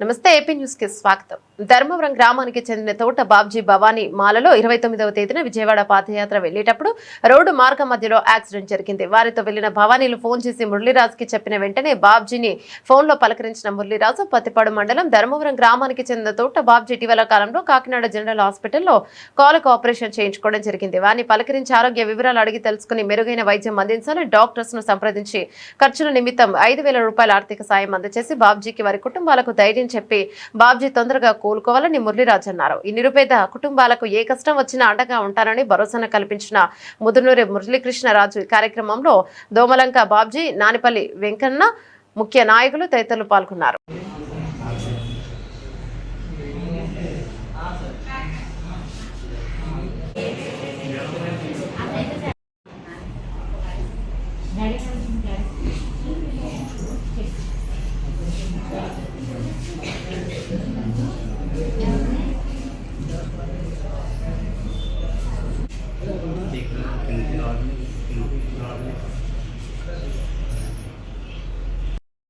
నమస్తే ఏపీ న్యూస్కి స్వాగతం. ధర్మవరం గ్రామానికి చెందిన తోట బాబ్జీ భవానీ మాలలో ఇరవై తొమ్మిదవ తేదీన విజయవాడ పాదయాత్ర వెళ్ళేటప్పుడు రోడ్డు మార్గం మధ్యలో యాక్సిడెంట్ జరిగింది. వారితో వెళ్ళిన భవానీలు ఫోన్ చేసి మురళీరాజుకి చెప్పిన వెంటనే బాబ్జీని ఫోన్లో పలకరించిన మురళీరాజు పత్తిపాడు మండలం ధర్మవరం గ్రామానికి చెందిన తోట బాబ్జీ ఇటీవల కాలంలో కాకినాడ జనరల్ హాస్పిటల్లో కాలకు ఆపరేషన్ చేయించుకోవడం జరిగింది. వారిని పలకరించి ఆరోగ్య వివరాలు అడిగి తెలుసుకుని మెరుగైన వైద్యం అందించాలని డాక్టర్స్ను సంప్రదించి ఖర్చుల నిమిత్తం ఐదు వేల రూపాయల ఆర్థిక సాయం అందజేసి బాబ్జీకి వారి కుటుంబాలకు ధైర్యం చెప్పి బాబ్జీ తొందరగా కోలుకోవాలని మురళీరాజు అన్నారు. ఈ నిరుపేద కుటుంబాలకు ఏ కష్టం వచ్చినా అండగా ఉంటానని భరోసాను కల్పించిన ముదునూరి మురళీకృష్ణరాజు కార్యక్రమంలో దోమలంక బాబ్జీ నానిపల్లి వెంకన్న ముఖ్య నాయకులు తదితరులు పాల్గొన్నారు. Medicine Thank you.